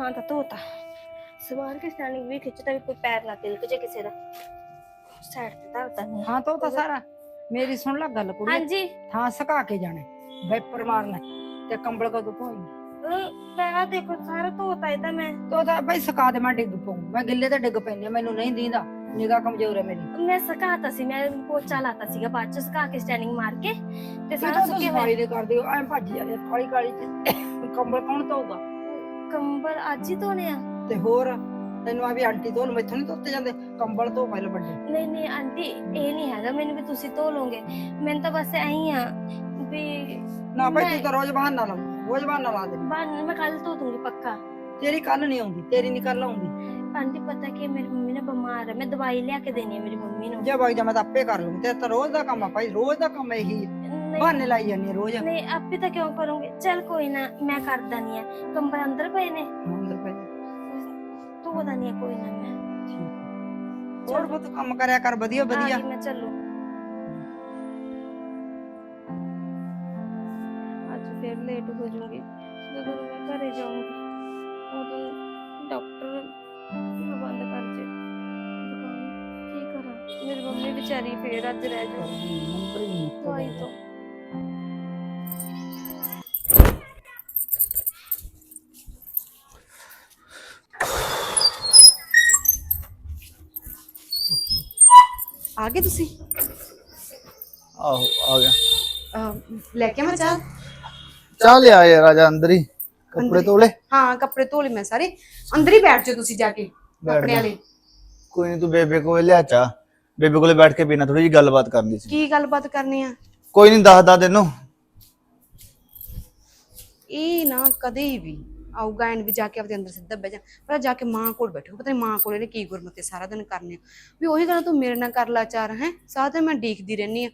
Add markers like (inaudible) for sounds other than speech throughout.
ਥਾਂ ਤਾਂ ਧੋਤਾ। ਸਵਾਰ ਕੇ ਸਟੈਂਡਿੰਗ ਵੀ ਖਿੱਚਦਾ ਵੀ ਕੋਈ ਪੈਰ ਨਾ ਤਿਲਕ ਜੇ ਕਿਸੇ ਦਾ। ਸਾਈਡ ਤੇ ਧਰਦਾ ਨਹੀਂ ਹਾਂ ਤਾਂ ਉਹ ਤਾਂ ਸਾਰਾ। ਮੇਰੀ ਸੁਣ ਲੈ ਗੱਲ ਕੁੜੀ ਹਾਂਜੀ। ਥਾਂ ਸਕਾ ਕੇ ਜਾਣਾ। ਵੈਪਰ ਮਾਰਨਾ ਤੇ ਕੰਬਲ ਕਦੋਂ ਧੋਈ ਆਹ ਦੇਖੋ ਸਾਰਾ ਧੋਤਾ ਇਹਦਾ ਮੈਂ। ਤੋ ਤਾਂ ਬਈ ਸਕਾ ਦੇ ਮੈਂ ਡਿੱਗ ਪਊ। ਮੈਂ ਗਿੱਲੇ ਤੇ ਡਿੱਗ ਪੈਂਦੀ ਹਾਂ, ਮੈਨੂੰ ਨਹੀਂ ਦੀਂਦਾ। ਨਿਗਾਹ ਕਮਜ਼ੋਰ ਹੈ ਮੇਰੀ। ਮੈਂ ਸਕਾਤਾ ਸੀ ਮੈਂ ਪੋਚਾ ਲਾਤਾ ਸੀਗਾ ਬਾਅਦ ਚ ਸਕਾ ਕੇ ਸਟੈਂਡਿੰਗ ਮਾਰ ਕੇ ਤੇ ਕਿਉਂ ਸਾਰਾ ਤਾਂ ਸੁੱਕੇ ਸਫ਼ਾਈ ਹੋਏ ਦੇ ਕਰਦੇ ਹੋ? ਐ ਭੱਜ ਜਾਂਦੇ ਕਾਲੀ ਕਾਲੀ ਚ। ਕੰਬਲ ਕੌਣ ਧੋਊਗਾ? ਕੰਬਲ ਅੱਜ ਹੀ ਧੋਣੇ ਆ। ਤੇ ਹੋਰ ਤੈਨੂੰ ਆ ਵੀ ਆਂਟੀ ਧੋਣ ਮੈਥੋਂ ਨਹੀਂ ਧੋਤੇ ਜਾਂਦੇ? ਕੰਬਲ ਧੋ ਪਹਿਲ ਵੱਡੇ। ਨਹੀਂ ਨਹੀਂ ਆਂਟੀ ਇਹ ਨਹੀਂ ਹੈਗਾ ਮੈਨੂੰ ਵੀ ਤੁਸੀਂ ਧੋ ਲੋਗੇ ਮੈਨੂੰ ਤਾਂ ਬਸ ਐਂ ਹੀ ਆ ਵੀ ਨਾ ਭਾਈ ਤੂੰ ਤਾਂ ਰੋਜ਼ ਬਹਾਨਾ ਲਾ ਰੋਜ਼ ਬਹਾਨਾ ਲਾ ਦੇ। ਬਨ ਮੈਂ ਕੱਲ ਧੋ ਦੂੰਗੀ ਪੱਕਾ। ਤੇਰੀ ਕੱਲ ਨਹੀਂ ਆਉਂਦੀ ਤੇਰੀ ਨਹੀਂ ਕੱਲ ਆਉਂਦੀ। ਆਂਟੀ ਪਤਾ ਕਿ ਮੇਰੀ ਮੰਮੀ ਨਾ ਬਿਮਾਰ ਹੈ ਮੈਂ ਦਵਾਈ ਲਿਆ ਕੇ ਦੇਣੀ ਹੈ ਮੇਰੀ ਮੰਮੀ ਨੂੰ। ਜੇ ਬਾਈ ਜਾ ਮੈਂ ਤਾਂ ਆਪੇ ਕਰ ਲੂੰ ਤੇ ਤਾਂ ਰੋਜ਼ ਦਾ ਕੰਮ ਆ ਭਾਈ ਰੋਜ਼ ਦਾ ਕੰਮ ਇਹੀ ਹੈ। ਨਹੀਂ ਬਹਾਨੇ ਲਾਈ ਜਾਂਦੀ ਹੈ ਰੋਜ਼ ਨਹੀਂ ਆਪੇ ਤਾਂ ਕਿਉਂ ਕਰੋਗੇ ਚਲ ਕੋਈ ਨਾ ਮੈਂ ਕਰਦਾ ਨਹੀਂ ਹੈ ਕੰਬਲ ਅੰਦਰ ਪਏ ਨੇ ਅੰਦਰ ਪੈ ਜਾ। ਧੋਦਾ ਨਹੀਂ ਹੈ ਕੋਈ ਨਾ ਮੈਂ ਠੀਕ ਹੋਰ ਬਹੁਤ ਕੰਮ ਕਰਿਆ ਕਰ ਵਧੀਆ ਆ ਵਧੀਆ ਗਈ ਮੈਂ ਚੱਲੂ ਅੱਜ ਫਿਰ ਲੇਟ ਹੋ ਜਾਊਂਗੀ ਜਦੋਂ ਮੈਂ ਘਰੇ ਜਾਊਂਗੀ ਉਦੋਂ ਡਾਕਟਰ ਨਾ ਬੰਦ ਕਰ ਜੇ ਦੁਕਾਨ ਕੀ ਕਰਾਂ ਮੇਰੀ ਮੰਮੀ ਵਿਚਾਰੀ ਫੇਰ ਅੱਜ ਰਹਿ ਜਾਊਗੀ ਦਵਾਈ ਤੋਂ ਆ ਗਏ ਤੁਸੀਂ? ਆਹੋ ਆ ਗਿਆ। ਅਹ, ਲੈ ਕੇ ਮੈਂ ਚਾਹ? ਚਾਹ ਲਿਆ ਯਾਰ ਰਾਜਾ ਅੰਦਰ ਹੀ ਕੱਪੜੇ ਧੋ ਲੈ ਹਾਂ ਕੱਪੜੇ ਧੋ ਲਏ ਮੈਂ ਸਾਰੇ। ਅੰਦਰ ਹੀ ਬੈਠ ਜਾਓ ਤੁਸੀਂ ਜਾ ਕੇ ਕੱਪੜੇ। ਵਾਲੇ। ਕੋਈ ਨਹੀਂ ਤੂੰ ਬੇਬੇ ਕੋਲ ਲਿਆ ਚਾਹ। ਬੇਬੇ ਕੋਲੇ ਬੈਠ ਕੇ ਪੀਣਾ ਥੋੜੀ ਜੀ ਗੱਲਬਾਤ ਕਰਨੀ ਸੀ। ਕੀ ਗੱਲਬਾਤ ਕਰਨੀ ਆ? ਕੋਈ ਨਹੀਂ ਦੱਸਦਾ ਤੈਨੂੰ। ਇਹ ਨਾ ਕਦੇ ਵੀ ਆਊਗਾ ਐਂਡ ਵੀ ਜਾ ਕੇ ਆਪਦੇ ਅੰਦਰ ਸਿੱਧਾ ਬਹਿ ਜਾ। ਪਰ ਜਾ ਕੇ ਮਾਂ ਕੋਲ ਬੈਠੋ। ਪਤਾ ਨਹੀਂ ਮਾਂ ਕੋਲ ਇਹਨੇ ਕੀ ਗੁਰਮਤੇ ਸਾਰਾ ਦਿਨ ਕਰਨੇ ਵੀ ਉਹੀ ਗੱਲ ਤੂੰ ਮੇਰੇ ਨਾਲ ਕਰ ਲਾ ਚਾਰ ਹੈ। ਸਾਰਾ ਦਿਨ ਮੈਂ ਦੇਖਦੀ ਰਹਿੰਦੀ ਆ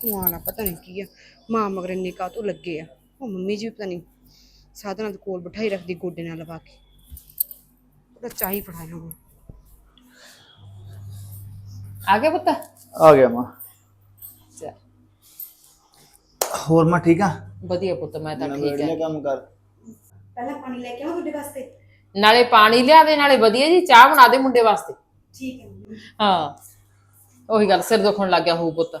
ਕੁਆਲਾ ਪਤਾ ਨਹੀਂ ਕੀ ਆ। ਮਾਂ ਮਗਰ ਇੰਨੇ ਕਾ ਤੂੰ ਲੱਗੇ ਆ। ਉਹ ਮੰਮੀ ਜੀ ਪਤਾ ਨਹੀਂ ਸਾਰਾ ਦਿਨ ਕੋਲ ਬਿਠਾਈ ਰੱਖਦੀ ਗੋਡੇ ਨਾਲ ਲਵਾ ਕੇ। ਉਹਦਾ ਚਾਹੀ ਫੜਾਇਆ ਹੁਣ ਆ ਗਿਆ ਪੁੱਤ? ਆ ਗਿਆ ਮਾਂ। ਹੋਰ ਮੈਂ ਠੀਕ ਆ? ਵਧੀਆ ਪੁੱਤ ਮੈਂ ਤਾਂ ਠੀਕ ਵਧੀਆ ਹੈ ਕੰਮ ਕਰ। ਪਹਿਲਾਂ ਪਾਣੀ ਲੈ ਕੇ ਆਵਾਂ ਤੁਹਾਡੇ ਵਾਸਤੇ। ਨਾਲੇ ਪਾਣੀ ਲਿਆ ਦੇ ਨਾਲੇ ਵਧੀਆ ਜੀ ਚਾਹ ਬਣਾ ਦੇ ਮੁੰਡੇ ਵਾਸਤੇ। ਠੀਕ ਹੈ ਮੰਮੀ। ਹਾਂ ਉਹੀ ਗੱਲ ਸਿਰ ਦੁਖਣ ਲੱਗ ਗਿਆ ਹੋਊ ਪੁੱਤ।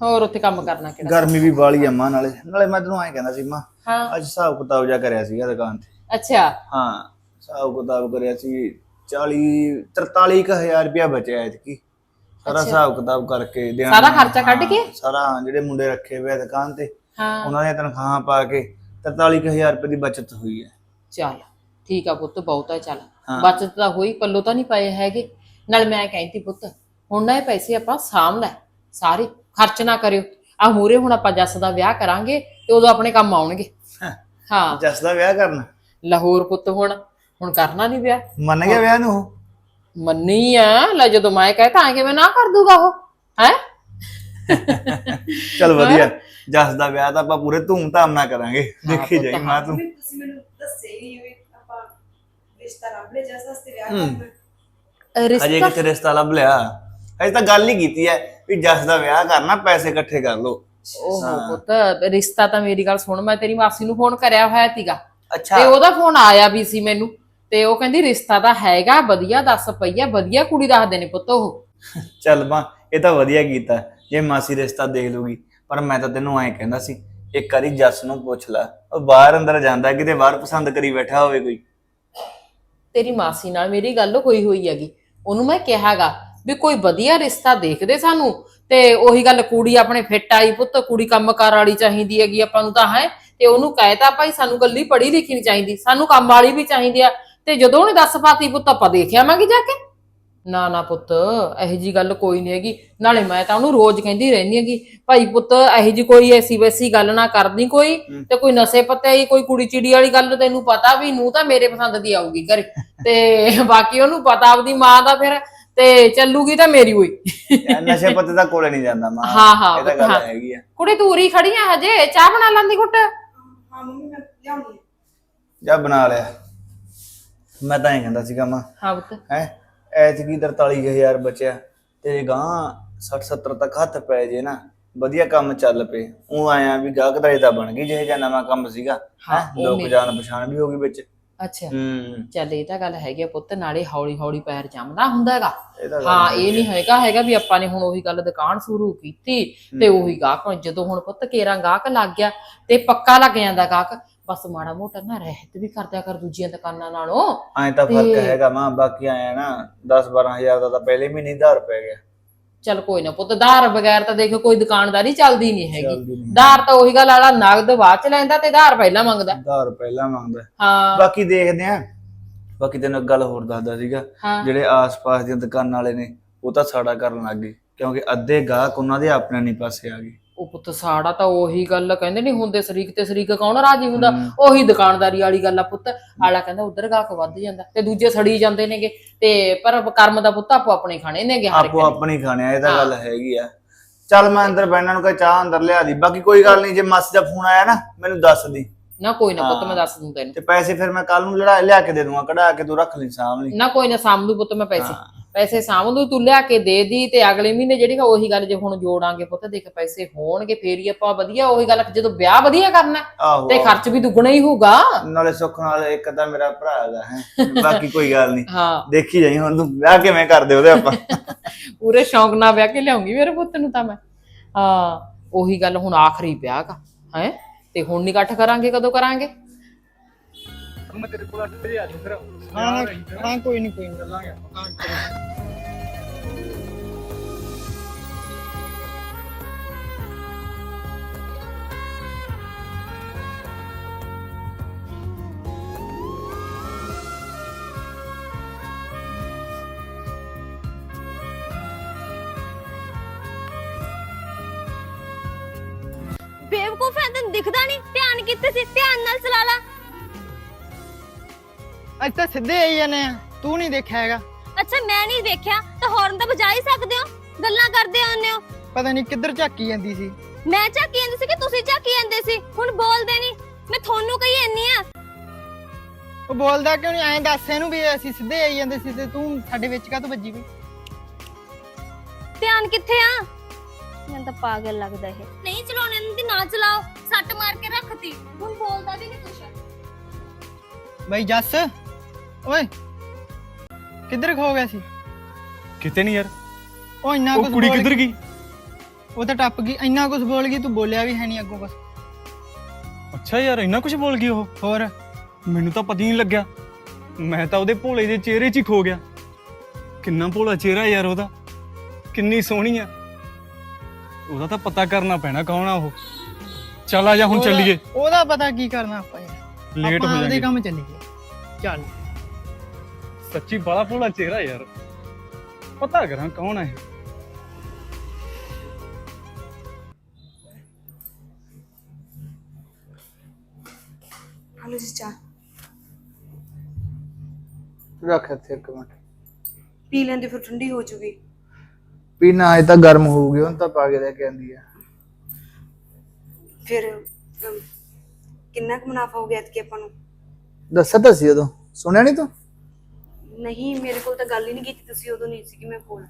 ਹੋਰ ਉੱਥੇ ਕੰਮ ਕਰਨਾ ਕਿਹੜਾ? ਗਰਮੀ ਵੀ ਬਾਲੀ ਆ ਮਾਂ ਨਾਲੇ ਨਾਲੇ ਮੈਂ ਤੈਨੂੰ ਐਂ ਕਹਿੰਦਾ ਸੀ ਮਾਂ ਹਾਂ। ਅੱਜ ਹਿਸਾਬ ਕਿਤਾਬ ਜਾ ਕਰਿਆ ਸੀਗਾ ਦੁਕਾਨ ਤੇ। ਅੱਛਾ। ਹਾਂ ਹਿਸਾਬ ਕਿਤਾਬ ਕਰਿਆ ਸੀ 40 43000 ਰੁਪਇਆ ਬਚਿਆ ਐਤਕੀ। ਸਾਰਾ ਹਿਸਾਬ ਕਿਤਾਬ ਕਰਕੇ ਦੇਣਾ ਸਾਰਾ ਖਰਚਾ ਕੱਢ ਕੇ? ਸਾਰਾ ਹਾਂ, ਜਿਹੜੇ ਮੁੰਡੇ ਰੱਖੇ ਹੋਏ ਆ ਦੁਕਾਨ ਤੇ ਹਾਂ। ਉਹਨਾਂ ਦੀਆਂ ਤਨਖਾਹਾਂ ਪਾ ਕੇ 43000 ਰੁਪਏ ਦੀ ਬਚਤ ਹੋਈ ਹੈ। ਚੱਲ ਠੀਕ ਆ ਪੁੱਤ ਬਹੁਤਾ ਚੱਲ। ਹਾਂ। ਬਚਤ ਤਾਂ ਹੋਈ ਪੱਲੋ ਤਾਂ ਨਹੀਂ ਪਏ ਹੈਗੇ। ਨਾਲ ਮੈਂ ਕਹਿੰਦੀ ਪੁੱਤ ਹੁਣ ਨਾ ਇਹ ਪੈਸੇ ਆਪਾਂ ਸਾਂਭ ਲੈ ਸਾਰੇ ਖਰਚ ਨਾ ਕਰਿਓ। ਆ ਮੂਰੇ ਹੁਣ ਆਪਾਂ ਜੱਸ ਦਾ ਵਿਆਹ ਕਰਾਂਗੇ ਤੇ ਉਦੋਂ ਆਪਣੇ ਕੰਮ ਆਉਣਗੇ। ਹਾਂ ਜੱਸ ਦਾ ਵਿਆਹ ਕਰਨਾ? ਲਾਹੌਰ ਪੁੱਤ ਹੁਣ ਹੁਣ ਕਰਨਾ ਨਹੀਂ ਵਿਆਹ। ਮੰਨ ਗਿਆ ਵਿਆਹ ਨੂੰ ਉਹ? ਮੰਨੀ ਆ ਲੈ ਜਦੋਂ ਮੈਂ ਕਹਤਾ ਆ ਕਿਵੇਂ ਨਾ ਕਰ ਦੂਗਾ ਉਹ ਹੈ? ਚਲ ਵਧੀਆ। ਜੱਸ ਦਾ ਵਿਆਹ ਤਾਂ ਆਪਾਂ ਪੂਰੇ ਧੂਮ-ਧਾਮ ਨਾਲ ਕਰਾਂਗੇ। ਦੇਖੀ ਜਾਈ ਮਾਂ ਤੂੰ। ਤੁਸੀਂ ਮੈਨੂੰ ਦੱਸੇ ਹੀ ਨਹੀਂ ਵੀ ਆਪਾਂ ਰਿਸ਼ਤਾ ਰੱਬ ਲੈ ਜਸ ਵਾਸਤੇ ਵਿਆਹ ਹੂੰ। ਕਰਨਾ। ਅਜੇ ਰਿਸ਼ਤਾ? ਕਿਤੇ ਰਿਸ਼ਤਾ ਲੱਭ ਲਿਆ? ਅਜੇ ਤਾਂ ਗੱਲ ਹੀ ਕੀਤੀ ਹੈ ਵੀ ਜੱਸ ਦਾ ਵਿਆਹ ਕਰਨਾ ਪੈਸੇ ਇਕੱਠੇ ਕਰ ਲੋ ਓਹੋ ਪੁੱਤ ਰਿਸ਼ਤਾ ਤਾਂ ਮੇਰੀ ਗੱਲ ਸੁਣ ਮੈਂ ਤੇਰੀ ਮਾਸੀ ਨੂੰ ਫੋਨ ਕਰਿਆ ਹੋਇਆ ਸੀਗਾ। ਅੱਛਾ। ਤੇ ਉਹਦਾ ਫੋਨ ਆਇਆ ਵੀ ਸੀ ਮੈਨੂੰ। ਤੇ ਉਹ ਕਹਿੰਦੀ ਰਿਸ਼ਤਾ ਤਾਂ ਹੈਗਾ ਵਧੀਆ ਦੱਸ ਪਈਆ ਵਧੀਆ ਕੁੜੀ ਦੱਸਦੇ ਨੇ ਪੁੱਤ ਉਹ। ਚੱਲ ਬਾ ਇਹ ਤਾਂ ਵਧੀਆ ਕੀਤਾ। ਜੇ ਮਾਸੀ ਰਿਸ਼ਤਾ ਦੇਖ ਲੂਗੀ ਪਰ ਮੈਂ ਤਾਂ ਤੈਨੂੰ ਐਂ ਕਹਿੰਦਾ ਸੀ, ਇੱਕ ਵਾਰੀ ਜੱਸ ਨੂੰ ਪੁੱਛ ਲੈ, ਉਹ ਬਾਹਰ ਅੰਦਰ ਜਾਂਦਾ, ਕਿਤੇ ਬਾਹਰ ਪਸੰਦ ਕਰੀ ਬੈਠਾ ਹੋਵੇ ਕੋਈ। ਤੇਰੀ ਮਾਸੀ ਨਾਲ ਮੇਰੀ ਗੱਲ ਹੋਈ ਹੋਈ ਹੈਗੀ, ਉਹਨੂੰ ਮੈਂ ਕਿਹਾਗਾ ਵੀ ਕੋਈ ਵਧੀਆ ਰਿਸ਼ਤਾ ਦੇਖਦੇ ਸਾਨੂੰ, ਤੇ ਉਹੀ ਗੱਲ ਕੁੜੀ ਆਪਣੇ ਫਿੱਟ ਆਈ ਪੁੱਤ, ਕੁੜੀ ਕੰਮਕਾਰ ਵਾਲੀ ਚਾਹੀਦੀ ਹੈਗੀ ਆਪਾਂ ਨੂੰ ਤਾਂ, ਹੈ? ਤੇ ਉਹਨੂੰ ਕਹਿਤਾ ਭਾਈ ਸਾਨੂੰ ਗੱਲੀ ਪੜ੍ਹੀ ਲਿਖੀ ਨਹੀਂ ਚਾਹੀਦੀ, ਸਾਨੂੰ ਕੰਮ ਵਾਲੀ ਵੀ ਚਾਹੀਦੀ ਆ, ਤੇ ਜਦੋਂ ਉਹਨੇ ਦੱਸ ਪਾਤੀ ਪੁੱਤ ਆਪਾਂ ਦੇਖ ਆਵਾਂਗੇ ਜਾ ਕੇ। ਨਾ ਨਾ ਪੁੱਤ ਇਹੋ ਜੀ ਗੱਲ ਕੋਈ ਨਹੀਂ ਹੈਗੀ। ਨਾਲੇ ਮੈਂ ਤਾਂ ਉਹਨੂੰ ਰੋਜ਼ ਕਹਿੰਦੀ ਰਹਿੰਦੀ ਹੈਗੀ ਭਾਈ ਪੁੱਤ ਇਹੋ ਜੀ ਕੋਈ ਐਸੀ ਵੈਸੀ ਗੱਲ ਨਾ ਕਰਦੀ ਕੋਈ ਤੇ ਕੋਈ ਨਸ਼ੇ ਪੱਤੇ ਦੀ ਕੋਈ ਕੁੜੀ ਚਿੜੀ ਵਾਲੀ ਗੱਲ ਤੈਨੂੰ ਪਤਾ ਵੀ ਨੂੰ ਤਾਂ ਮੇਰੇ ਪਸੰਦ ਦੀ ਆਊਗੀ ਘਰੇ। ਤੇ (laughs) ਬਾਕੀ ਉਹਨੂੰ ਪਤਾ ਆਪਦੀ ਮਾਂ ਦਾ ਫਿਰ ਤੇ ਚੱਲੂਗੀ ਤਾਂ ਮੇਰੀ ਹੋਈ। ਨਸ਼ੇ ਪੱਤੇ ਤਾਂ ਕੋਲੇ ਨਹੀਂ ਜਾਂਦਾ ਮਾਂ। ਹਾਂ, ਹਾਂ, ਇਹ ਤਾਂ ਗੱਲ ਹਾਂ। ਹੈਗੀ ਆ। ਕੁੜੀ ਤੂਰੀ ਖੜੀ ਆ ਹਜੇ ਚਾਹ ਬਣਾ ਲੈਂਦੀ ਘੁੱਟ? ਹਾਂ ਮੰਮੀ ਮੈਂ ਲਿਆਉਣੀ ਜਾ ਬਣਾ ਲਿਆ। ਮੈਂ ਤਾਂ ਐਂ ਕਹਿੰਦਾ ਸੀਗਾ ਮਾਂ ਹਾਂ ਪੁੱਤ। ਹੈ? ਐਤਕੀ 43000 ਬਚਿਆ। ਤੇ ਗਾਂ 60 70 ਤੱਕ ਹੱਥ ਪੈ ਜੇ ਨਾ ਵਧੀਆ ਕੰਮ ਚੱਲ ਪਏ। ਉਹ ਆਇਆ ਵੀ ਗਾਹਕਦਾਰੀ ਤਾਂ ਬਣ ਗਈ ਜਿਹੇ ਜਿਹਾ ਨਵਾਂ ਕੰਮ ਸੀਗਾ। ਹਾਂ, ਉਹ ਲੋਕ ਮੇਰੀ- ਜਾਣ ਪਛਾਣ ਵੀ ਹੋ ਗਈ ਵਿੱਚ। ਅੱਛਾ। ਹੂੰ। ਚੱਲ ਇਹ ਤਾਂ ਗੱਲ ਹੈਗੀ ਆ ਪੁੱਤ ਨਾਲੇ ਹੌਲੀ ਹੌਲੀ ਪੈਰ ਜੰਮਦਾ ਹੁੰਦਾ ਹੈਗਾ ਇਹ ਤਾਂ ਗੱਲ ਹਾਂ ਇਹ ਨਹੀਂ ਹੈਗਾ ਹੈਗਾ ਵੀ ਆਪਾਂ ਨੇ ਹੁਣ ਉਹੀ ਗੱਲ ਦੁਕਾਨ ਸ਼ੁਰੂ ਕੀਤੀ ਤੇ ਉਹੀ ਗਾਹਕ ਜਦੋਂ ਹੁਣ ਪੁੱਤ ਕੇਰਾਂ ਗਾਹਕ ਲੱਗ ਗਿਆ ਤੇ ਪੱਕਾ ਲੱਗ ਜਾਂਦਾ ਗਾਹਕ ਬਸ ਮਾੜਾ ਮੋਟਾ ਨਾ ਰਹਿਤ ਵੀ ਕਰਦਿਆ ਕਰ ਦੂਜੀਆਂ ਦੁਕਾਨਾਂ ਨਾਲੋਂ। ਐਂ ਤਾਂ ਫ਼ਰਕ ਤੇ- ਹੈਗਾ ਮਾਂ ਬਾਕੀ ਆਇਆ ਨਾ 10 12000 ਦਾ ਤਾਂ ਪਹਿਲੇ ਮਹੀਨੇ ਹੀ ਧਾਰ ਪੈ ਗਿਆ। ਚੱਲ ਕੋਈ ਨਾ ਪੁੱਤ ਧਾਰ ਬਗੈਰ ਤਾਂ ਦੇਖੋ ਕੋਈ ਦੁਕਾਨਦਾਰੀ ਚੱਲਦੀ ਨਹੀਂ ਹੈਗੀ। ਨਹੀਂ ਧਾਰ ਤਾਂ ਉਹੀ ਗੱਲ ਵਾਲਾ ਨਗਦ ਬਾਅਦ ਚ ਲੈਂਦਾ ਤੇ ਧਾਰ ਪਹਿਲਾਂ ਮੰਗਦਾ। ਧਾਰ ਪਹਿਲਾਂ ਮੰਗਦਾ। ਹਾਂ। ਬਾਕੀ ਦੇਖਦੇ ਆ। ਬਾਕੀ ਤੈਨੂੰ ਇੱਕ ਗੱਲ ਹੋਰ ਦੱਸਦਾ ਸੀਗਾ ਹਾਂ। ਜਿਹੜੇ ਆਸ-ਪਾਸ ਦੀਆਂ ਦੁਕਾਨਾਂ ਵਾਲੇ ਨੇ ਉਹ ਤਾਂ ਸਾੜਾ ਕਰਨ ਲੱਗ ਗਏ ਕਿਉਂਕਿ ਅੱਧੇ ਗਾਹਕ ਉਹਨਾਂ ਦੇ ਆਪਣੇ ਨਹੀਂ ਪਾਸੇ ਆ ਗਏ। ਉਹ ਪੁੱਤ ਸਾੜਾ ਤਾਂ ਉਹੀ ਗੱਲ ਕਹਿੰਦੇ ਨਹੀਂ ਹੁੰਦੇ ਸ਼ਰੀਕ ਤੇ ਸ਼ਰੀਕ ਕੌਣ ਰਾਜੀ ਹੁੰਦਾ। ਉਹੀ ਦੁਕਾਨਦਾਰੀ ਵਾਲੀ ਗੱਲ ਆ ਪੁੱਤ ਆਲਾ ਕਹਿੰਦਾ ਉਧਰ ਗਾਹਕ ਵੱਧ ਜਾਂਦਾ ਤੇ ਦੂਜੇ ਸੜੀ ਜਾਂਦੇ ਨੇਗੇ ਤੇ ਪਰ ਕਰਮ ਦਾ ਪੁੱਤ ਆਪੋ ਆਪਣੇ ਖਾਣੇ ਨੇਗੇ ਹਰ ਇੱਕ ਆਪੋ ਨੇ। ਆਪਣੀ ਖਾਣੇ ਆ ਇਹ ਤਾਂ। ਗੱਲ ਹੈਗੀ ਆ ਚੱਲ ਮੈਂ ਅੰਦਰ ਬੈਠਣ ਨੂੰ ਕਹ ਚਾਹ ਅੰਦਰ ਲਿਆ ਦੀ ਬਾਕੀ ਕੋਈ ਗੱਲ ਨਹੀਂ ਜੇ ਮਾਸੀ ਦਾ ਫੋਨ ਆਇਆ ਨਾ ਮੈਨੂੰ ਦੱਸ ਦੀ ਨਾ ਕੋਈ ਨਾ ਪੁੱਤ। ਮੈਂ ਦੱਸ ਦੂੰ ਤੈਨੂੰ ਤੇ ਪੈਸੇ ਫਿਰ ਮੈਂ ਕੱਲ ਨੂੰ ਲੜਾ ਲਿਆ ਕੇ ਦੇ ਦੂੰਗਾ ਕਢਾ ਕੇ ਤੂੰ ਰੱਖ ਲਈ ਸਾਹਮਣੇ ਨਾ ਕੋਈ ਨਾ ਸਾਂਭ ਦੂ ਪੁੱਤ ਮੈਂ ਪੈਸੇ। ਪੈਸੇ ਦੂ ਤੂੰ ਲਿਆ ਕੇ ਦੇ ਦੀ ਤੇ ਅਗਲੇ ਮਹੀਨੇ ਜਿਹੜੀ ਉਹੀ ਗੱਲ ਜੇ ਹੁਣ ਜੋੜਾਂਗੇ ਪੁੱਤ ਦੇਖ ਪੈਸੇ ਹੋਣਗੇ ਫੇਰ ਹੀ ਆਪਾਂ ਵਧੀਆ ਉਹੀ ਗੱਲ ਜਦੋਂ ਵਿਆਹ ਵਧੀਆ ਕਰਨਾ ਆਹੋ ਤੇ ਖਰਚ ਵੀ ਦੁੱਗਣਾ ਹੀ ਹੋਊਗਾ। ਨਾਲੇ ਸੁੱਖ ਨਾਲ ਇੱਕ ਤਾਂ ਮੇਰਾ ਭਰਾ ਹੈਗਾ ਹੈ ਬਾਕੀ ਕੋਈ ਗੱਲ ਨਹੀਂ ਹਾਂ। ਦੇਖੀ ਜਾਈ ਹੁਣ ਤੂੰ ਵਿਆਹ ਕਿਵੇਂ ਕਰਦੇ ਉਹਦੇ ਆਪਾਂ। (laughs) ਪੂਰੇ ਸ਼ੌਂਕ ਨਾਲ ਵਿਆਹ ਕੇ ਲਿਆਉਂਗੀ ਮੇਰੇ ਪੁੱਤ ਨੂੰ ਤਾਂ ਮੈਂ। ਹਾਂ ਉਹੀ ਗੱਲ ਹੁਣ ਆਖਰੀ ਵਿਆਹ ਦਾ ਹੈ ਤੇ ਹੁਣ ਨਹੀਂ ਇਕੱਠ ਕਰਾਂਗੇ ਕਦੋਂ ਕਰਾਂਗੇ? ਹਾਂ ਹਾਂ ਕੋਈ ਨਹੀਂ ਕੋਈ ਨਹੀਂ ਬੇਵਕੂਫ ਹੈ ਤੈਨੂੰ ਦਿਖਦਾ ਨਹੀਂ ਧਿਆਨ ਕਿੱਥੇ ਸੀ? ਧਿਆਨ ਨਾਲ ਚਲਾ ਲਾ। ਅੱਜ ਤਾਂ ਸਿੱਧੇ ਆਈ ਜਾਂਦੇ ਆ ਤੂੰ ਨਹੀਂ ਦੇਖਿਆ ਹੈਗਾ। ਅੱਛਾ ਮੈਂ ਨਹੀਂ ਵੇਖਿਆ ਤਾਂ ਹਾਰਨ ਤਾਂ ਵਜਾ ਹੀ ਸਕਦੇ ਹੋ ਗੱਲਾਂ ਕਰਦੇ ਆਉਂਦੇ ਹੋ। ਪਤਾ ਨਹੀਂ ਕਿੱਧਰ ਝਾਕੀ ਜਾਂਦੀ ਸੀ। ਮੈਂ ਝਾਕੀ ਜਾਂਦੀ ਸੀ ਕਿ ਤੁਸੀਂ ਝਾਕੀ ਜਾਂਦੇ ਸੀ? ਹੁਣ ਬੋਲਦੇ ਨਹੀਂ ਮੈਂ ਤੁਹਾਨੂੰ ਕਹੀ ਇੰਨੀ ਆ। ਉਹ ਬੋਲਦਾ ਕਿਉਂ ਨਹੀਂ? ਐਂ ਦੱਸ ਇਹਨੂੰ ਵੀ ਅਸੀਂ ਸਿੱਧੇ ਆਈ ਜਾਂਦੇ ਸੀ ਤੇ ਤੂੰ ਸਾਡੇ ਵਿੱਚ ਕਾਹਤੋਂ ਵੱਜੀ ਵੀ? ਧਿਆਨ ਕਿੱਥੇ ਆ? ਮੈਨੂੰ ਤਾਂ ਪਾਗਲ ਲੱਗਦਾ ਇਹ। ਨਹੀਂ ਚਲਾਉਣੇ ਨੂੰ ਤੇ ਨਾ ਚਲਾਓ। ਸੱਟ ਮਾਰ ਕੇ ਰੱਖਤੀ। ਹੁਣ ਬੋਲਦਾ ਵੀ ਨਹੀਂ ਕੁਛ। ਬਈ ਜੱਸ ਓਏ ਕਿੱਧਰ ਖੋ ਗਿਆ ਸੀ? ਕਿਤੇ ਨਹੀਂ ਯਾਰ। ਉਹ ਇੰਨਾ ਉਹ ਕੁਝ ਕੁੜੀ ਕਿੱਧਰ ਗਈ? ਉਹ ਤਾਂ ਟੱਪ ਗਈ ਇੰਨਾ ਕੁਝ ਬੋਲ ਗਈ ਤੂੰ ਬੋਲਿਆ ਵੀ ਹੈ ਨਹੀਂ ਅੱਗੋਂ ਕੁਝ ਅੱਛਾ ਯਾਰ ਇੰਨਾ ਕੁਝ ਬੋਲ ਗਈ ਉਹ? ਹੋਰ? ਮੈਨੂੰ ਤਾਂ ਪਤਾ ਹੀ ਨਹੀਂ ਲੱਗਿਆ। ਮੈਂ ਤਾਂ ਉਹਦੇ ਭੋਲੇ ਦੇ ਚਿਹਰੇ 'ਚ ਹੀ ਖੋ ਗਿਆ। ਕਿੰਨਾ ਭੋਲਾ ਚਿਹਰਾ ਯਾਰ ਉਹਦਾ। ਕਿੰਨੀ ਸੋਹਣੀ ਆ। ਉਹਦਾ ਤਾਂ ਪਤਾ ਕਰਨਾ ਪੈਣਾ ਕੌਣ ਆ ਉਹ। ਚੱਲ ਆ ਜਾ ਹੁਣ ਉਹਦਾ- ਚੱਲੀਏ। ਉਹਦਾ ਪਤਾ ਕੀ ਕਰਨਾ ਆਪਾਂ ਯਾਰ। ਲੇਟ ਆਪਾਂ ਹੋ ਆਪਦੇ ਜਾਗੇ ਕੰਮ ਚੱਲੀਏ। ਚੱਲ। ਸੱਚੀ ਬੜਾ ਭੋਲਾ ਚਿਹਰਾ ਯਾਰ ਪਤਾ ਕਰਾਂ ਕੌਣ ਆ ਇਹ ਹਲੋ ਜੀ ਚਾਹ ਰੱਖ ਇੱਥੇ ਇੱਕ ਮਿੰਟ ਪੀ ਲੈਂਦੇ ਫਿਰ ਠੰਡੀ ਹੋ ਜੂਗੀ ਪੀਣਾ ਅਜੇ ਤਾਂ ਗਰਮ ਹੋਊਗੀ ਹੁਣ ਤਾਂ ਪਾ ਕੇ ਲੈ ਕੇ ਆਂਦੀ ਆ ਫਿਰ ਅਮ, ਕਿੰਨਾ ਕੁ ਮੁਨਾਫਾ ਹੋ ਗਿਆ ਇਤਕੀ ਆਪਾਂ ਨੂੰ ਦੱਸਿਆ ਤਾਂ ਸੀ ਉਦੋਂ ਸੁਣਿਆ ਨਹੀਂ ਤੂੰ ਨਹੀਂ ਮੇਰੇ ਕੋਲ ਤਾਂ ਗੱਲ ਹੀ ਨਹੀਂ ਕੀਤੀ ਤੁਸੀਂ ਉਦੋਂ ਨਹੀਂ ਸੀ ਕਿ ਮੈਂ ਕੋਲ।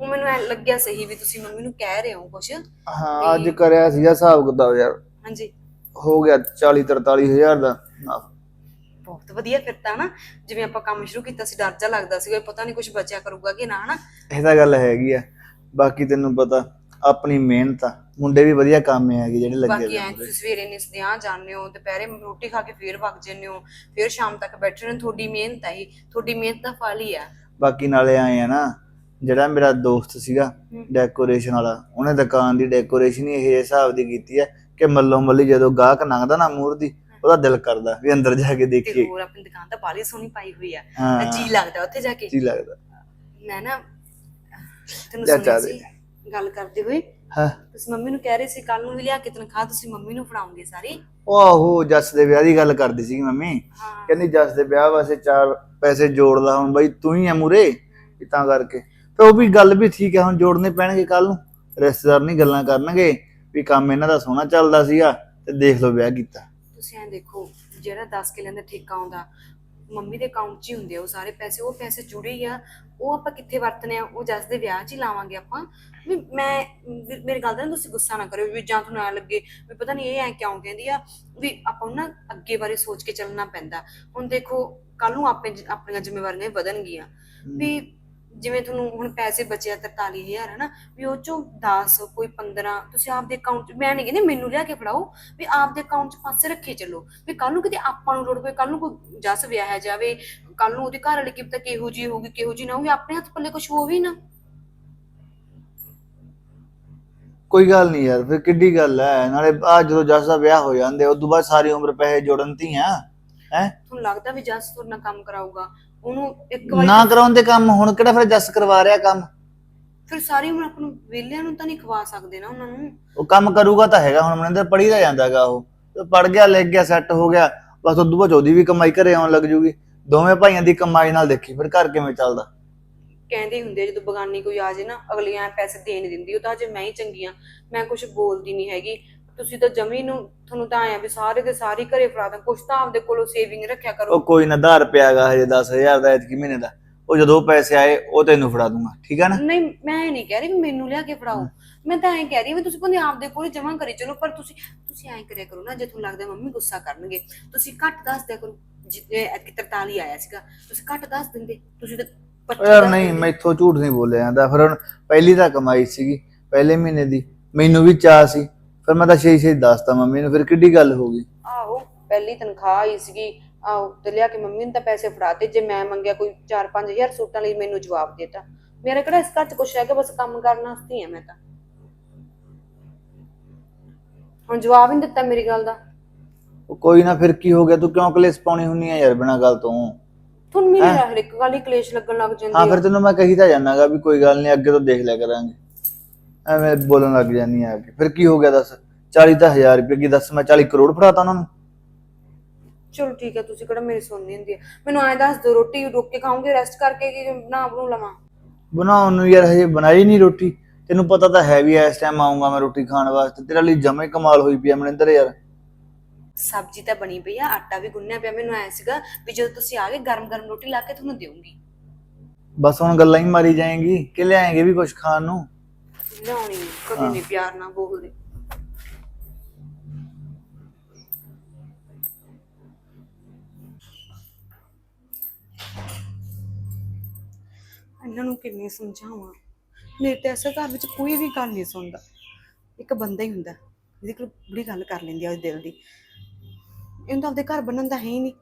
ਉਹ ਮੈਨੂੰ ਐ ਲੱਗਿਆ ਸਹੀ ਵੀ ਤੁਸੀਂ ਮੰਮੀ ਨੂੰ ਕਹਿ ਰਹੇ ਹੋ ਕੁਛ। ਹਾਂ ਅੱਜ ਕਰਿਆ ਸੀਗਾ ਹਿਸਾਬ ਕਿਤਾਬ ਯਾਰ। ਹਾਂਜੀ। ਹੋ ਗਿਆ 40 43 ਹਜ਼ਾਰ ਦਾ। ਨਾਫ ਬਹੁਤ ਵਧੀਆ ਫਿਰ ਤਾਂ ਨਾ ਜਿਵੇਂ ਆਪਾਂ ਕੰਮ ਸ਼ੁਰੂ ਕੀਤਾ ਸੀ ਡਰ ਜਾ ਲੱਗਦਾ ਸੀਗਾ ਵੀ ਪਤਾ ਨਹੀਂ ਕੁਝ ਬਚਿਆ ਕਰੂਗਾ ਕਿ ਨਾ ਹਨਾ? ਇਹ ਤਾਂ ਗੱਲ ਹੈਗੀ ਆ ਬਾਕੀ ਤੈਨੂੰ ਪਤਾ ਆਪਣੀ ਮਿਹਨਤ ਆ। ਮੁੰਡੇ ਵੀ ਵਧੀਆ ਕੰਮ ਹੈਗੇ ਜਿਹੜੇ ਲੱਗੇ ਬਾਕੀ ਐ ਆ ਤੁਸੀਂ ਸਵੇਰੇ ਨਿਸਦੇ ਆ ਜਾਂਦੇ ਹੋ ਦੁਪਹਿਰੇ ਰੋਟੀ ਖਾ ਕੇ ਫੇਰ ਵਗ ਜਾਂਦੇ ਹੋ ਫੇਰ ਸ਼ਾਮ ਤੱਕ ਬੈਠੇ ਰਹਿੰਦੇ ਤੁਹਾਡੀ ਮਿਹਨਤ ਹੈ ਇਹ ਤੁਹਾਡੀ ਮਿਹਨਤ ਦਾ ਫਲ ਹੀ ਆ। ਬਾਕੀ ਨਾਲੇ ਆਏ ਆ ਨਾ ਜਿਹੜਾ ਮੇਰਾ ਦੋਸਤ ਸੀਗਾ ਹੂੰ। ਡੈਕੋਰੇਸ਼ਨ ਵਾਲਾ ਉਹਨੇ ਦੁਕਾਨ ਦੀ ਡੈਕੋਰੇਸ਼ਨ ਹੀ ਇਹ ਹਿਸਾਬ ਦੀ ਕੀਤੀ ਹੈ ਕਿ ਮੱਲੋ ਮੱਲੀ ਜਦੋਂ ਗਾਹਕ ਲੰਘਦਾ ਨਾ ਮੂਹਰ ਦੀ ਉਹਦਾ ਦਿਲ ਕਰਦਾ ਵੀ ਅੰਦਰ ਜਾ ਕੇ ਦੇਖੀਏ। ਹੋਰ ਆਪਣੀ ਦੁਕਾਨ ਤਾਂ ਬਾਲੀ ਸੋਹਣੀ ਪਾਈ ਹੋਈ ਆ। ਹਾਂ। ਜੀ ਲੱਗਦਾ ਉੱਥੇ ਜਾ ਕੇ। ਜੀ ਲੱਗਦਾ। ਮੈਂ ਨਾ ਤੈਨੂੰ ਚਾਹ ਸੀ ਗੱਲ ਕਰਦੇ ਹੋਏ। ਹਾਂ? ਤੁਸੀਂ ਮੰਮੀ ਨੂੰ ਕਹਿ ਰਹੇ ਸੀ ਕੱਲ ਨੂੰ ਵੀ ਲਿਆ ਕੇ ਤਨਖਾਹ ਤੁਸੀਂ ਮੰਮੀ ਨੂੰ ਫੜਾਉਂਗੇ ਸਾਰੀ। ਉਹ ਆਹੋ ਜੱਸ ਦੇ ਵਿਆਹ ਦੀ ਗੱਲ ਕਰਦੀ ਸੀ ਮੰਮੀ। ਹਾਂ। ਕਹਿੰਦੀ ਜੱਸ ਦੇ ਵਿਆਹ ਵਾਸਤੇ ਚਾਰ ਪੈਸੇ ਜੋੜ ਲਾ ਹੁਣ ਬਈ ਤੂੰ ਹੀ ਆ ਮੂਰੇ ਤਾਂ ਕਰਕੇ। ਤੇ ਉਹ ਵੀ ਗੱਲ ਵੀ ਠੀਕ ਹੈ ਹੁਣ ਜੋੜਨੇ ਪੈਣਗੇ ਕੱਲ ਨੂੰ। ਰਿਸ਼ਤੇਦਾਰ ਨਹੀਂ ਗੱਲਾਂ ਕਰਨਗੇ ਵੀ ਕੰਮ ਇਹਨਾਂ ਦਾ ਸੋਹਣਾ ਚੱਲਦਾ ਸੀਗਾ ਤੇ ਦੇਖ ਲਓ ਵਿਆਹ ਕੀਤਾ। ਤੁਸੀਂ ਐਂ ਦੇਖੋ ਜਿਹੜਾ 10 ਕਿੱਲਿਆਂ ਦਾ ਠੇਕਾ ਆਉਂਦਾ ਮੰਮੀ ਦੇ ਅਕਾਊਂਟ 'ਚ ਹੀ ਹੁੰਦੇ ਆ ਉਹ ਸਾਰੇ ਪੈਸੇ, ਉਹ ਪੈਸੇ ਜੁੜੇ ਹੀ ਆ। ਉਹ ਆਪਾਂ ਕਿੱਥੇ ਵਰਤਨੇ ਆ, ਉਹ ਜੱਸ ਦੇ ਵਿਆਹ 'ਚ ਹੀ ਲਾਵਾਂਗੇ ਆਪਾਂ। ਵੀ ਮੈਂ, ਵੀ ਮੇਰੀ ਗੱਲ ਦਾ ਨਾ ਤੁਸੀਂ ਗੁੱਸਾ ਨਾ ਕਰਿਓ ਵੀ ਜਾਂ ਤੁਹਾਨੂੰ ਐ ਲੱਗੇ ਵੀ ਪਤਾ ਨਹੀਂ ਇਹ ਐ ਕਿਉਂ ਕਹਿੰਦੀ ਆ, ਵੀ ਆਪਾਂ ਨੂੰ ਨਾ ਅੱਗੇ ਬਾਰੇ ਸੋਚ ਕੇ ਚੱਲਣਾ ਪੈਂਦਾ। ਹੁਣ ਦੇਖੋ ਕੱਲ ਨੂੰ ਆਪੇ ਆਪਣੀਆਂ ਜ਼ਿੰਮੇਵਾਰੀਆਂ ਵਧਣਗੀਆਂ। ਵੀ ਜਿਵੇਂ ਤੁਹਾਨੂੰ ਹੁਣ ਪੈਸੇ ਬਚਿਆ 43000 ਹੈ ਨਾ ਵੀ ਉਹ ਚੋਂ 10 ਕੋਈ 15 ਤੁਸੀਂ ਆਪਦੇ ਅਕਾਊਂਟ ਮੈਂ ਨਹੀਂ ਕਹਿੰਦੀ ਮੈਨੂੰ ਲਿਆ ਕੇ ਫੜਾਓ ਵੀ ਆਪਦੇ ਅਕਾਊਂਟ 'ਚ ਪਾਸੇ ਰੱਖੇ ਚੱਲੋ ਵੀ ਕੱਲ ਨੂੰ ਕਿਤੇ ਆਪਾਂ ਨੂੰ ਲੋੜ ਪਏ ਕੱਲ ਨੂੰ ਕੋਈ ਜਸ ਵਿਆਹਿਆ ਜਾਵੇ ਕੱਲ ਨੂੰ ਉਹਦੇ ਘਰ ਵਾਲੀ ਕੀ ਪਤਾ ਕਿਹੋ ਜੀ ਹੋਊਗੀ ਕਿਹੋ ਜੀ ਨਾ ਹੋਊਗੀ ਆਪਣੇ ਹੱਥ ਪੱਲੇ ਕੁਝ ਹੋਵੇ ਨਾ। ਕੋਈ ਗੱਲ ਨਹੀਂ ਯਾਰ ਫਿਰ ਕਿੱਡੀ ਗੱਲ ਹੈ ਨਾਲੇ ਆ ਜਦੋਂ ਜੱਸ ਦਾ ਵਿਆਹ ਹੋ ਜਾਂਦੇ ਉਸ ਤੋਂ ਬਾਅਦ ਸਾਰੀ ਉਮਰ ਪੈਸੇ ਜੋੜਨ ਧੀਆਂ ਹੈ? ਤੁਹਾਨੂੰ ਲੱਗਦਾ ਵੀ ਜਸ ਤੁਹਾਡੇ ਨਾਲ ਕੰਮ ਕਰਾਊਗਾ? ਉਹਨੂੰ ਇੱਕ ਵਾਰੀ ਨਾ ਕਰਾਉਣ ਦੇ ਕੰਮ ਹੁਣ ਕਿਹੜਾ ਫਿਰ ਜੱਸ ਕਰਵਾ ਰਿਹਾ ਕੰਮ? ਫਿਰ ਸਾਰੀ ਉਮਰ ਆਪਾਂ ਨੂੰ ਵਿਹਲਿਆਂ ਨੂੰ ਤਾਂ ਨਹੀਂ ਖਵਾ ਸਕਦੇ ਨਾ ਉਹਨਾਂ ਨੂੰ। ਉਹ ਕੰਮ ਕਰੂਗਾ ਤਾਂ ਹੈਗਾ ਹੁਣ ਮਨਿੰਦਰ ਪੜ੍ਹੀ ਦਾ ਜਾਂਦਾਗਾ ਉਹ। ਪੜ ਗਿਆ ਲਿਖ ਗਿਆ ਸੈੱਟ ਹੋ ਗਿਆ ਬਸ ਉਦੋਂ ਬਾਅਦ ਉਹਦੀ ਵੀ ਕਮਾਈ ਘਰੇ ਆਉਣ ਲੱਗ ਜੂਗੀ। ਦੋਵੇਂ ਭਾਈਆਂ ਦੀ ਕਮਾਈ ਨਾਲ ਦੇਖੀ ਫਿਰ ਘਰ ਕਿਵੇਂ ਚੱਲਦਾ? ਕਹਿੰਦੇ ਹੀ ਹੁੰਦੇ ਆ, ਜਦੋਂ ਬਗਾਨੀ ਕੋਈ ਆ ਜੇ ਨਾ ਅਗਲੀਆਂ ਪੈਸੇ ਦੇ ਨਹੀਂ ਦਿੰਦੀ ਉਹ ਤਾਂ ਅਜੇ ਮੈਂ ਹੀ ਚੰਗੀ ਆ ਮੈਂ ਕੁਝ ਬੋਲਦੀ ਨਹੀਂ ਹੈਗੀ। ਤੁਸੀਂ ਤਾਂ ਜਮੀ ਨੂੰ ਤੁਹਾਨੂੰ ਤਾਂ ਆਇਆ ਵੀ ਸਾਰੇ ਦੇ ਸਾਰੇ ਘਰੇ ਫੜਾ ਦਾਂ। ਕੁਛ ਤਾਂ ਆਪਦੇ ਕੋਲੋਂ ਸੇਵਿੰਗ ਰੱਖਿਆ ਕਰੋ। ਉਹ ਕੋਈ ਨਾ 1000 ਰੁਪਿਆ ਗਾ ਹਜੇ 10000 ਦਾ ਐਤਕੀ ਮਹੀਨੇ ਦਾ। ਉਹ ਜਦੋਂ ਪੈਸੇ ਆਏ ਉਹ ਤੈਨੂੰ ਫੜਾ ਦੂੰਗਾ ਠੀਕ ਹੈ ਨਾ? ਨਹੀਂ ਮੈਂ ਇਹ ਨਹੀਂ ਕਹਿ ਰਹੀ ਵੀ ਮੈਨੂੰ ਲਿਆ ਕੇ ਫੜਾਓ। ਮੈਂ ਤਾਂ ਐਂ ਕਹਿ ਰਹੀ ਵੀ ਤੁਸੀਂ ਭਾਵੇਂ ਆਪਦੇ ਕੋਲ ਜਮਾ ਕਰੀ ਚਲੋ ਪਰ ਤੁਸੀਂ ਤੁਸੀਂ ਐਂ ਕਰਿਆ ਕਰੋ ਨਾ ਜੇ ਤੁਹਾਨੂੰ ਲੱਗਦਾ ਮੰਮੀ ਗੁੱਸਾ ਕਰਨਗੇ ਤੁਸੀਂ ਘੱਟ ਦੱਸ ਦਿਆ ਕਰੋ। ਜਿੱਤੇ ਐਤਕੀ 43 ਆਇਆ ਸੀਗਾ ਤੁਸੀਂ ਘੱਟ ਦੱਸ ਦਿੰਦੇ। ਤੁਸੀਂ ਤਾਂ 25 ਯਾਰ ਦੱਸ ਨਹੀਂ ਦਿੰਦੇ। ਮੈਥੋਂ ਝੂਠ ਨਹੀਂ ਬੋਲਿਆ ਜਾਂਦਾ। ਫਿਰ ਹੁਣ ਪਹਿਲੀ ਤਾਂ ਕਮਾਈ ਸੀਗੀ ਪਹਿਲੇ ਮਹੀਨੇ ਦੀ। ਮੈਨੂੰ ਵੀ ਚਾਹ ਸੀ ਫਿਰ ਮੈਂ ਤਾਂ ਛੇ ਛੇ ਦੱਸਤਾ ਮੰਮੀ ਨੂੰ ਫਿਰ ਕਿੱਡੀ ਗੱਲ ਹੋ ਗਈ? ਆਹੋ ਪਹਿਲੀ ਤਨਖਾਹ ਆਈ ਸੀਗੀ। ਆਹੋ ਤੇ ਲਿਆ ਕੇ ਮੰਮੀ ਨੂੰ ਤਾਂ ਪੈਸੇ ਫੜਾਤੇ ਜੇ ਮੈਂ ਮੰਗਿਆ ਕੋਈ 4-5000 ਸੂਟਾਂ ਲਈ ਮੈਨੂੰ ਜਵਾਬ ਦੇਤਾ। ਮੇਰਾ ਕਿਹੜਾ ਇਸ ਘਰ 'ਚ ਕੁਛ ਹੈਗਾ ਬਸ ਕੰਮ ਕਰਨ ਵਾਸਤੇ ਹੀ ਆ ਮੈਂ ਤਾਂ। ਹੁਣ ਜਵਾਬ ਹੀ ਨਹੀਂ ਦਿੱਤਾ ਮੇਰੀ ਗੱਲ ਦਾ। ਉਹ ਕੋਈ ਨਾ ਫਿਰ ਕੀ ਹੋ ਗਿਆ? ਤੂੰ ਕਿਉਂ ਕਲੇਸ਼ ਪਾਉਣੀ ਹੁੰਨੀ ਆ ਯਾਰ ਬਿਨਾਂ ਗੱਲ ਤੋਂ? ਤੁਹਾਨੂੰ ਮੇਰੀ ਹਰ ਇੱਕ ਗੱਲ ਹੀ ਕਲੇਸ਼ ਲੱਗਣ ਲੱਗ ਜਾਂਦੀ ਹਾਂ ਫਿਰ ਤੈਨੂੰ ਮੈਂ ਕਹੀ ਤਾਂ ਜਾਣਾਗਾ ਵੀ ਕੋਈ ਗੱਲ ਨਹੀਂ ਅੱਗੇ ਤੋਂ ਦੇਖ ਲਿਆ ਕਰਾਂਗੇ। ਐਵੇਂ ਬੋਲਣ ਲੱਗ ਜਾਨੀ ਆ ਕੇ ਫਿਰ ਕੀ ਹੋ ਗਿਆ ਦੱਸ? 40 ਤਾਂ ਹਜ਼ਾਰ ਰੁਪਏ ਕੀ ਦੱਸ ਮੈਂ 40 ਕਰੋੜ ਫੜਾਤਾ ਉਹਨਾਂ ਨੂੰ। ਚਲੋ ਠੀਕ ਹੈ ਤੁਸੀਂ ਕਿਹੜਾ ਮੇਰੀ ਸੁਣਨੀ ਹੁੰਦੀ ਹੈ ਮੈਨੂੰ ਐਂ ਦੱਸ ਦਿਓ ਰੋਟੀ ਰੁਕ ਕੇ ਖਾਓਗੇ ਰੈਸਟ ਕਰਕੇ ਕਿ ਬਣਾ ਬਣੂ ਲਵਾਂ? ਬਣਾਉਣ ਨੂੰ ਯਾਰ ਹਜੇ ਬਣਾਈ ਨਹੀਂ ਰੋਟੀ। ਤੈਨੂੰ ਪਤਾ ਤਾਂ ਹੈ ਵੀ ਇਸ ਟਾਈਮ ਆਉਂਗਾ ਮੈਂ ਰੋਟੀ ਖਾਣ ਵਾਸਤੇ। ਤੇਰੇ ਲਈ ਜਮੇ ਕਮਾਲ ਹੋਈ ਪਈ ਆ ਮਨਿੰਦਰ ਯਾਰ। ਸਬਜ਼ੀ ਤਾਂ ਬਣੀ ਪਈ ਆ ਆਟਾ ਵੀ ਗੁੰਨਿਆ ਪਿਆ ਮੈਨੂੰ ਐ ਸੀਗਾ ਵੀ ਜਦੋਂ ਤੁਸੀਂ ਆ ਗਏ ਗਰਮ ਗਰਮ ਰੋਟੀ ਲਾ ਕੇ ਤੁਹਾਨੂੰ ਦੇਵਾਂਗੀ ਬਸ ਹੁਣ ਗੱਲਾਂ ਹੀ ਮਾਰੀ ਜਾਏਂਗੀ ਕਿ ਲਿਆਏਂਗੇ ਵੀ ਕੁਝ ਖਾਣ ਨੂੰ? ਲਿਆਉਣੀ ਨੀ, ਕਦੇ ਨਹੀਂ ਪਿਆਰ ਨਾਲ ਬੋਲਦੇ। ਇਹਨਾਂ ਨੂੰ ਕਿੰਨੇ ਸਮਝਾਵਾਂ। ਮੇਰੇ ਤੇ ਐਸੇ ਘਰ ਵਿੱਚ ਕੋਈ ਵੀ ਗੱਲ ਨਹੀਂ ਸੁਣਦਾ। ਇੱਕ ਬੰਦਾ ਹੀ ਹੁੰਦਾ ਜਿਹਦੇ ਕੋਲ ਬੜੀ ਗੱਲ ਕਰ ਲੈਂਦੀ ਆ ਉਹਦੇ ਦਿਲ ਦੀ। ਇਹਨੂੰ ਤਾਂ ਆਪਦੇ ਘਰ ਬਣਨ ਦਾ ਹੈ ਹੀ ਨਹੀਂ।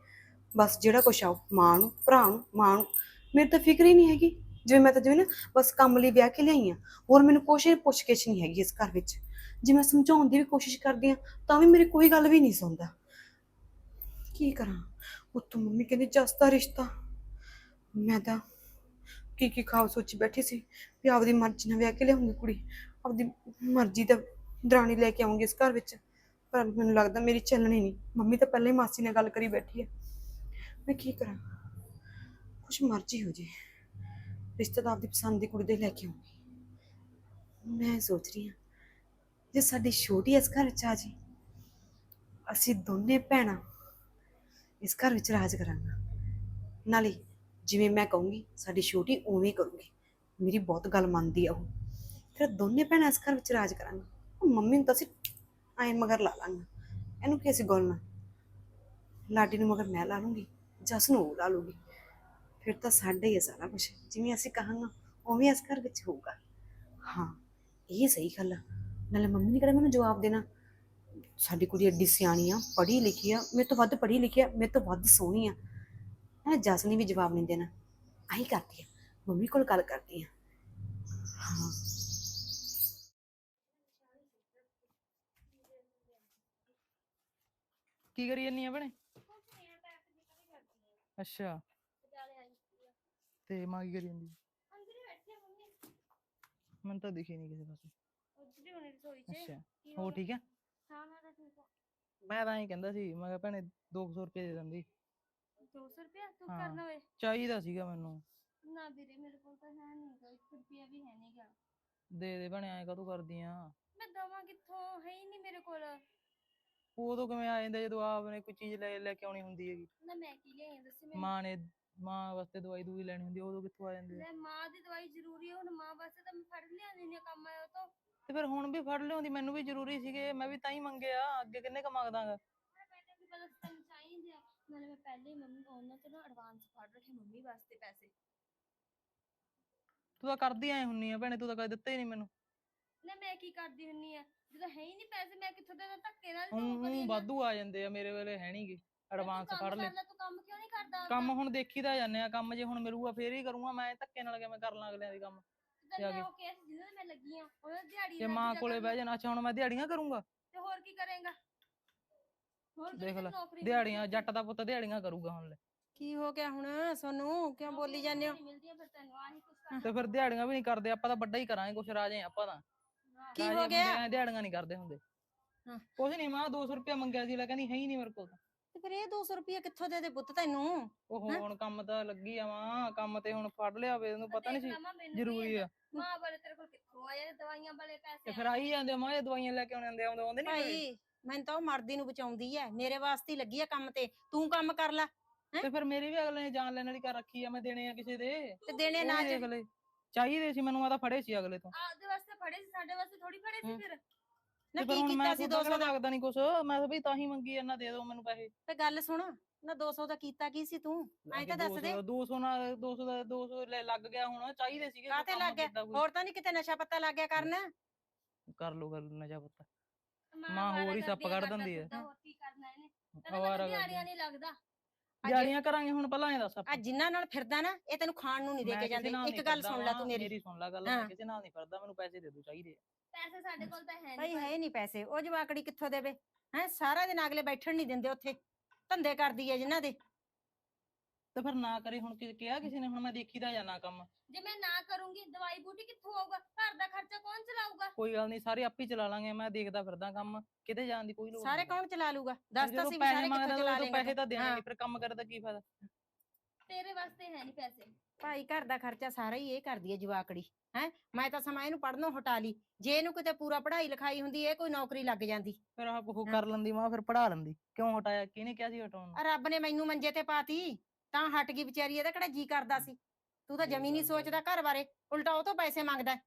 ਬਸ ਜਿਹੜਾ ਕੁਛ ਆਓ ਮਾਂ ਨੂੰ ਭਰਾ ਨੂੰ ਮਾਂ ਨੂੰ। ਮੇਰੇ ਤਾਂ ਫਿਕਰ ਹੀ ਨਹੀਂ ਹੈਗੀ। ਜਿਵੇਂ ਮੈਂ ਤਾਂ ਜਿਵੇਂ ਨਾ ਬਸ ਕੰਮ ਲਈ ਵਿਆਹ ਕੇ ਲਿਆਈ ਆ, ਹੋਰ ਮੈਨੂੰ ਕੁਛ ਪੁੱਛ ਗਿੱਛ ਨਹੀਂ ਹੈਗੀ ਇਸ ਘਰ ਵਿੱਚ। ਜੇ ਮੈਂ ਸਮਝਾਉਣ ਦੀ ਵੀ ਕੋਸ਼ਿਸ਼ ਕਰਦੀ ਆ, ਤਾਂ ਵੀ ਮੇਰੀ ਕੋਈ ਗੱਲ ਵੀ ਨਹੀਂ ਸੁਣਦਾ। ਕੀ ਕਰਾਂ? ਉੱਤੋਂ ਮੰਮੀ ਕਹਿੰਦੀ ਜਸ ਦਾ ਰਿਸ਼ਤਾ। ਮੈਂ ਤਾਂ ਕੀ ਕੀ ਖਾਓ ਸੋਚੀ ਬੈਠੀ ਸੀ ਵੀ ਆਪਦੀ ਮਰਜ਼ੀ ਨਾਲ ਵਿਆਹ ਕੇ ਲਿਆਉਂਗੀ ਕੁੜੀ, ਆਪਦੀ ਮਰਜ਼ੀ ਦਾ ਦਰਾਣੀ ਲੈ ਕੇ ਆਉਂਗੀ ਇਸ ਘਰ ਵਿੱਚ। ਪਰ ਮੈਨੂੰ ਲੱਗਦਾ ਮੇਰੀ ਚੱਲਣੀ ਨਹੀਂ। ਮੰਮੀ ਤਾਂ ਪਹਿਲਾਂ ਹੀ ਮਾਸੀ ਨਾਲ ਗੱਲ ਕਰੀ ਬੈਠੀ ਹੈ। ਮੈਂ ਕੀ ਕਰਾਂ? ਕੁਛ ਮਰਜ਼ੀ ਹੋ ਜੇ। ਰਿਸ਼ਤਾ ਤਾਂ ਆਪਦੀ ਪਸੰਦ ਦੀ ਕੁੜੀ ਦੇ ਲੈ ਕੇ ਆਉਂਗੀ। ਮੈਂ ਸੋਚ ਰਹੀ ਹਾਂ ਜੇ ਸਾਡੀ ਛੋਟੀ ਇਸ ਘਰ ਵਿੱਚ ਆ ਜੀ, ਅਸੀਂ ਦੋਨੇ ਭੈਣਾਂ ਇਸ ਘਰ ਵਿੱਚ ਰਾਜ ਕਰਾਂਗਾ। ਨਾਲੇ ਜਿਵੇਂ ਮੈਂ ਕਹੂੰਗੀ, ਸਾਡੀ ਛੋਟੀ ਉਵੇਂ ਹੀ ਕਰੂਗੀ। ਮੇਰੀ ਬਹੁਤ ਗੱਲ ਮੰਨਦੀ ਆ ਉਹ। ਫਿਰ ਦੋਨੇ ਭੈਣਾਂ ਇਸ ਘਰ ਵਿੱਚ ਰਾਜ ਕਰਾਂਗੇ। ਉਹ ਮੰਮੀ ਨੂੰ ਤਾਂ ਅਸੀਂ ਐਂ ਮਗਰ ਲਾ ਲਾਂਗਾ। ਇਹਨੂੰ ਕੀ ਅਸੀਂ ਗੋਲਣਾ ਲਾਡੀ ਨੂੰ ਮਗਰ ਮੈਂ ਲਾ ਲੂੰਗੀ ਜਸ ਨੂੰ ਉਹ ਲਾ ਲੂਗੀ? ਫਿਰ ਤਾਂ ਸਾਡੇ ਹੀ ਹੈ ਸਾਰਾ ਕੁਝ ਜਿਵੇਂ ਅਸੀਂ ਕਹਾਂਗਾ ਉਵੇਂ ਇਸ ਘਰ ਵਿੱਚ ਹੋਊਗਾ। ਹਾਂ ਇਹ ਸਹੀ ਗੱਲ ਆ। ਨਾਲੇ ਮੰਮੀ ਨੇ ਕਿਹੜਾ ਮੈਨੂੰ ਜਵਾਬ ਦੇਣਾ? ਸਾਡੀ ਕੁੜੀ ਐਡੀ ਸਿਆਣੀ ਆ ਪੜ੍ਹੀ ਲਿਖੀ ਆ ਮੇਰੇ ਤੋਂ ਵੱਧ ਪੜ੍ਹੀ ਲਿਖੀ ਆ ਮੇਰੇ ਤੋਂ ਵੱਧ ਸੋਹਣੀ ਆ। ਹੈ ਜਸ ਨੇ ਵੀ ਜਵਾਬ ਨਹੀਂ ਦੇਣਾ। ਆਹੀ ਕਰਦੀ ਆ। ਮੰਮੀ ਕੋਲ ਗੱਲ ਕਰਦੀ ਆ। ਹਾਂ। ਕੀ ਕਰੀ ਜਾਨੀ ਆ ਭੈਣੇ? ਅੱਛਾ। ਤੇ ਮਾਂ ਕੀ ਕਰੀ ਜਾਂਦੀ ਮੈਨੂੰ ਤਾਂ ਦਿਖੀ ਨਹੀਂ ਕਿਸੇ ਪਾਸੇ। ਅੱਛਾ ਹੋ ਠੀਕ ਹੈ ਮੈਂ ਤਾਂ ਐਂ ਕਹਿੰਦਾ ਸੀ ਮੈਂ ਕਿਹਾ ਭੈਣੇ 200 ਰੁਪਏ ਦੇ ਦਿੰਦੀ। 200 ਰੁਪਇਆ ਤੂੰ ਹਾਂ। ਕਰਨਾ ਵੇ। ਚਾਹੀਦਾ ਸੀਗਾ ਮੈਨੂੰ। ਨਾ ਵੀਰੇ ਮੇਰੇ ਕੋਲ ਤਾਂ ਹੈ ਨਹੀਂਗਾ 1 ਰੁਪਿਆ ਵੀ ਹੈ ਨਹੀਂਗਾ ਦੇ ਦੇ ਭੈਣੇ ਐਂ ਕਾਹਤੋਂ ਕਰਦੀ ਆ? ਮੈਂ ਦਵਾਂ ਕਿੱਥੋਂ? ਹੈ ਹੀ ਨਹੀਂ ਮੇਰੇ ਕੋਲ। ਉਦੋਂ ਕਿਵੇਂ ਆ ਜਾਂਦੇ ਜਦੋਂ ਆਪ ਨੇ ਕੋਈ ਚੀਜ਼ ਲੈ ਲੈ ਕੇ ਆਉਣੀ ਹੁੰਦੀ ਹੈਗੀ। ਨਾ ਮੈਂ ਕੀ ਲਿਆਈ ਦੱਸੀ ਮੈਨੂੰ। ਮਾਂ ਨੇ ਮਾਂ ਵਾਸਤੇ ਦਵਾਈ ਦੂਈ ਲੈਣੀ ਹੁੰਦੀ ਆ, ਉਦੋਂ ਕਿੱਥੋਂ ਆ ਜਾਂਦੇ ਆ? ਲੈ ਮਾਂ ਦੀ ਦਵਾਈ ਜ਼ਰੂਰੀ ਹੈ ਹੁਣ ਮਾਂ ਵਾਸਤੇ ਤਾਂ ਮੈਂ ਫੜ ਲਿਆਉਂਦੀ ਨੇ ਕੰਮ ਆਇਆ ਤੋਂ। ਤੇ ਫਿਰ ਹੁਣ ਵੀ ਫੜ ਲਿਆਉਂਦੀ ਮੈਨੂੰ ਵੀ ਜ਼ਰੂਰੀ ਸੀਗੇ ਮੈਂ ਵੀ ਤਾਂ ਹੀ ਮੰਗਿਆ ਅੱਗੇ ਕਿੰਨੇ ਕ ਮੰਗਦਾਗਾ ਮੈਨੂੰ ਵੀ ਪਤਾ ਤੈਨੂੰ ਚਾਹੀਦੇ ਆ ਨਾਲੇ ਮੈਂ ਪਹਿਲੇ ਹੀ ਮੰਮੀ ਉਹਨਾਂ ਤੋਂ ਨਾ ਐਡਵਾਂਸ ਫੜ ਰੱਖੇ ਮੰਮੀ ਵਾਸਤੇ ਪੈਸੇ। ਤੂੰ ਤਾਂ ਕਰਦੀ ਐ ਹੁੰਨੀ ਆ ਭੈਣੇ ਤੂੰ ਤਾਂ ਕਦੇ ਦਿੱਤੇ ਹੀ ਨਹੀਂ ਮੈਨੂੰ। ਨਾ ਮੈਂ ਕੀ ਕਰਦੀ ਹੁੰਨੀ ਆ ਜਦੋਂ ਹੈ ਹੀ ਨਹੀਂ ਪੈਸੇ ਮੈਂ ਕਿੱਥੋਂ ਦੇ ਦਾਂ? ਧੱਕੇ ਨਾਲ ਹੁਣ ਤੂੰ ਕਰੀ ਹੁਣ ਵਾਧੂ ਆ ਜਾਂਦੇ ਆ ਮੇਰੇ ਵੇਲੇ ਹੈ ਨਹੀਂਗੇ ਐਡਵਾਂਸ ਫੜ ਲੈ। ਤੂੰ ਕੰਮ ਕਿਉਂ ਨਹੀਂ ਕਰਦਾ ਕੰਮ ਹੁਣ ਦੇਖੀਦਾ ਜਾਂਦੇ ਆ ਕੰਮ ਜੇ ਹੁਣ ਮਿਲੂਗਾ ਫੇਰ ਹੀ ਕਰੂੰਗਾ ਮੈਂ ਧੱਕੇ ਨਾਲ ਕਿਵੇਂ ਕਰ ਲਾਂ ਅਗਲਿਆਂ ਦੇ ਕੰਮ। ਜਾ ਮੈਂ ਕੇ। ਉਹ ਕੇਸ ਜਿਹਨਾਂ ਦੇ ਮੈਂ ਲੱਗੀ ਆ ਉਹਨਾਂ ਦੀ ਦਿਹਾੜੀ ਜੇ ਲੱਗ ਮਾਂ ਜਾ ਕੋਲੇ। ਬਹਿ ਜਾਣਾ ਅੱਛਾ ਹੁਣ ਮੈਂ ਦਿਹਾੜੀਆਂ ਕਰੂੰਗਾ? ਤੇ ਹੋਰ ਕੀ ਕਰੇਗਾ? ਹੋਰ ਦੇਖ ਲੈ, ਦਿਹਾੜੀਆਂ ਜੱਟ ਦਾ ਪੁੱਤ ਦਿਹਾੜੀਆਂ ਕਰੂਗਾ ਹੁਣ ਲੈ। ਕੀ ਹੋ ਗਿਆ ਹੁਣ ਸੋਨੂੰ? ਕਿਉਂ ਬੋਲੀ ਜਾਂਦੇ ਹੋ? ਨਹੀਂ ਮਿਲਦੀਆਂ ਫਿਰ ਤੈਨੂੰ ਆਹੀ ਕੁਛ ਕਰ ਤੇ ਫਿਰ ਦਿਹਾੜੀਆਂ ਵੀ ਨਹੀਂ ਕਰਦੇ ਆਪਾਂ ਤਾਂ ਵੱਡਾ ਹੀ ਕਰਾਂਗੇ ਕੁਛ ਰਾਜੇ ਆਪਾਂ ਤਾਂ। ਕੀ ਹੋ ਗਿਆ? ਦਿਹਾੜੀਆਂ ਨਹੀਂ ਕਰਦੇ ਹੁੰਦੇ। ਹਾਂ। ਕੁਛ ਨਹੀਂ ਮਾਂ 200 ਰੁਪਇਆ ਮੰਗਿਆ ਸੀ ਲੈ ਕਹਿੰਦੀ ਹੈ ਹੀ ਨਹੀਂ ਮੇਰੇ ਕੋਲ ਤਾਂ। ਫਿਰ ਇਹ 200 ਰੁਪਏ ਕਿੱਥੋਂ ਦੇ ਦੇ ਪੁੱਤ ਤੈਨੂੰ? ਉਹ? ਹੁਣ ਕੰਮ ਤਾਂ ਲੱਗੀ ਆ ਮਾਂ ਕੰਮ ਤੇ ਹੁਣ ਫੜ ਲਿਆ ਵੇ ਉਹਨੂੰ ਪਤਾ ਨਹੀਂ ਸੀ ਜ਼ਰੂਰੀ ਆ। ਮਾਂ ਵਾਲੇ ਤੇਰੇ ਕੋਲ ਕਿੱਥੋਂ ਆਏ ਦਵਾਈਆਂ ਵਾਲੇ ਪੈਸੇ ਤੇ ਫਿਰ ਆਈ ਜਾਂਦੇ ਆ ਮਾਂ ਇਹ ਦਵਾਈਆਂ ਲੈ ਕੇ ਆਉਂਦੇ ਆਉਂਦੇ ਨਹੀਂ ਭਾਈ ਮੈਨੂੰ ਤਾਂ ਉਹ ਮਰਦੀ ਨੂੰ ਬਚਾਉਂਦੀ ਐ ਮੇਰੇ ਵਾਸਤੇ ਹੀ ਲੱਗੀ ਐ ਕੰਮ ਤੇ ਤੂੰ ਕੰਮ ਕਰ ਲੈ ਤੇ ਫਿਰ ਮੇਰੇ ਵੀ ਅਗਲੇ ਨੇ ਜਾਨ ਲੈਣ ਵਾਲੀ ਕਰ ਰੱਖੀ ਆ ਮੈਂ ਦੇਣੇ ਆ ਕਿਸੇ ਦੇ। ਤੇ ਦੇਣੇ ਨਾ ਚਾਹੀਦੇ ਸੀ ਮੈਨੂੰ ਆ ਤਾਂ ਫੜੇ ਸੀ ਅਗਲੇ ਤੋਂ। ਆਪਦੇ ਵਾਸਤੇ ਫੜੇ ਸੀ ਸਾਡੇ ਵਾਸਤੇ ਥੋੜੀ ਫੜੇ ਸੀ। ਫਿਰ? ਨਾ ਕੀ ਕੀਤਾ ਸੀ ਖੁਦ 200 ਦਾ? ਲੱਗਦਾ ਨਹੀਂ ਕੁਛ। ਮੈਂ ਤਾਂ ਵੀ ਤਾਂ ਹੀ ਮੰਗੀ ਇਹਨਾਂ ਦੇ ਦਿਓ ਮੈਨੂੰ ਪੈਸੇ। ਤੇ ਗੱਲ ਸੁਣ ਨਾ 200 ਦਾ ਕੀਤਾ ਕੀ ਸੀ ਤੂੰ? ਐਂ ਤਾਂ ਦੱਸ ਦੇ। 200 ਨਾਲ 200 ਦਾ 200 ਲੈ ਲੱਗ ਗਿਆ ਹੁਣ ਚਾਹੀਦੇ ਸੀਗੇ ਕਾਤੇ ਲੱਗ ਗਿਆ। ਹੋਰ ਤਾਂ ਨਹੀਂ ਕਿਤੇ ਨਸ਼ਾ ਪੱਤਾ ਲੱਗ ਗਿਆ ਕਰਨ? ਕਰ ਲੋ ਗੱਲ ਨਜਾ ਪੱਤਾ। ਮਾਂ ਹੋਰ ਹੀ ਸੱਪ ਕੱਢ ਦਿੰਦੀ ਹੈ। ਕੀ ਕਰਨਾ ਇਹਨੇ। ਤੈਨੂੰ ਅਵਾਰਾ ਤਾਂ ਕਰਦੀ ਦਿਹਾੜੀਆਂ ਨਹੀਂ ਲੱਗਦਾ। ਜਾਲੀਆਂ ਕਰਾਂਗੇ ਹੁਣ ਪਹਿਲਾਂ ਇਹ ਦੱਸ ਆ ਜਿੰਨਾਂ ਨਾਲ ਫਿਰਦਾ ਨਾ ਇਹ ਤੈਨੂੰ ਖਾਣ ਨੂੰ ਨਹੀਂ ਦੇ ਕੇ ਜਾਂਦੇ। ਇੱਕ ਗੱਲ ਸੁਣ ਲੈ ਤੂੰ ਮੇਰੀ। ਮੇਰੀ ਸੁਣ ਲੈ ਗੱਲ। ਕਿਸੇ ਨਾਲ ਨਹੀਂ ਫਿਰਦਾ ਮੈਨੂੰ ਪੈਸੇ ਦੇ ਦੋ ਚਾਹੀਦੇ ਆ। ਪੈਸੇ ਸਾਡੇ ਕੋਲ ਤਾਂ ਹੈ ਭਾਈ। ਨਹੀਂ ਹੈ ਨਹੀਂ ਪੈਸੇ। ਉਹ ਜਵਾਕੜੀ ਕਿੱਥੋਂ ਦੇਵੇ? ਹੈ? ਸਾਰਾ ਦਿਨ ਅਗਲੇ ਬੈਠਣ ਨਹੀਂ ਦਿੰਦੇ ਉੱਥੇ। ਧੰਦੇ ਕਰਦੀ ਹੈ ਜਿਨ੍ਹਾਂ ਦੇ। ਤੇ ਫਿਰ ਨਾ ਕਰੇ ਹੁਣ ਕਿ ਕਿਹਾ ਕਿਸੇ ਨੇ? ਹੁਣ ਮੈਂ ਦੇਖੀਦਾ ਜਾਣਾ ਕੰਮ। ਜੇ ਮੈਂ ਨਾ ਕਰੂੰਗੀ ਦਵਾਈ ਬੂਟੀ ਕਿੱਥੋਂ ਆਊਗਾ? ਘਰ ਦਾ ਖਰਚਾ ਕੌਣ ਚਲਾਊਗਾ? ਕੋਈ ਗੱਲ ਨਹੀਂ ਸਾਰੇ ਆਪੇ ਹੀ ਚਲਾ ਲਾਂਗੇ। ਮੈਂ ਦੇਖਦਾ ਫਿਰਦਾ ਕੰਮ। ਕਿਤੇ ਜਾਣ ਦੀ ਕੋਈ ਲੋੜ ਸਾਰੇ ਨਹੀਂ। ਕੌਣ ਚਲਾ ਲੂਗਾ? ਦੱਸ ਤਾਂ ਜਦੋਂ ਸੀ ਵੀ ਪੈਸੇ ਸਾਰੇ ਮੰਗਦਾ ਕਿੱਥੋਂ ਚਲਾ ਉਦੋਂ ਪੈਸੇ ਤਾਂ। ਦੇਣੇ। ਨਹੀਂ ਫਿਰ ਕੰਮ ਕਰਦਾ ਕੀ ਫਾਇਦਾ? ਤੇਰੇ ਵਾਸਤੇ ਹੈ ਨਹੀਂ ਪੈਸੇ। ਭਾਈ ਘਰ ਦਾ ਖਰਚਾ ਸਾਰਾ ਹੀ ਇਹ ਕਰਦੀ ਹੈ ਜਵਾਕੜੀ ਹੈ? ਮੈਂ ਤਾਂ ਸਮਾਂ ਇਹਨੂੰ ਪੜਨੋਂ ਹਟਾ ਲਈ। ਜੇ ਇਹਨੂੰ ਕਿਤੇ ਪੂਰਾ ਪੜ੍ਹਾਈ ਲਿਖਾਈ ਹੁੰਦੀ ਇਹ ਕੋਈ ਨੌਕਰੀ ਲੱਗ ਜਾਂਦੀ। ਫਿਰ ਆਪ ਉਹ ਕਰ ਲੈਂਦੀ ਮਾਂ ਫਿਰ ਪੜਾ ਲੈਂਦੀ। ਕਿਉਂ ਹਟਾਇਆ? ਕਿਹਨੇ ਕਿਹਾ ਸੀ ਹਟਾਉਣ ਨੂੰ? ਆ ਰੱਬ ਨੇ ਮੈਨੂੰ ਮੰਜੇ ਤੇ ਪਾਤੀ ਤਾਂ ਹਟ ਗਈ ਵਿਚਾਰੀ ਇਹਦਾ ਕਿਹੜਾ ਜੀ ਕਰਦਾ ਸੀ? ਤੂੰ ਤਾਂ ਜਮੀ ਨਹੀਂ ਸੋਚਦਾ ਘਰ ਬਾਰੇ ਉਲਟਾ ਉਹ ਤੋਂ ਪੈਸੇ ਮੰਗਦਾ ਹੈ।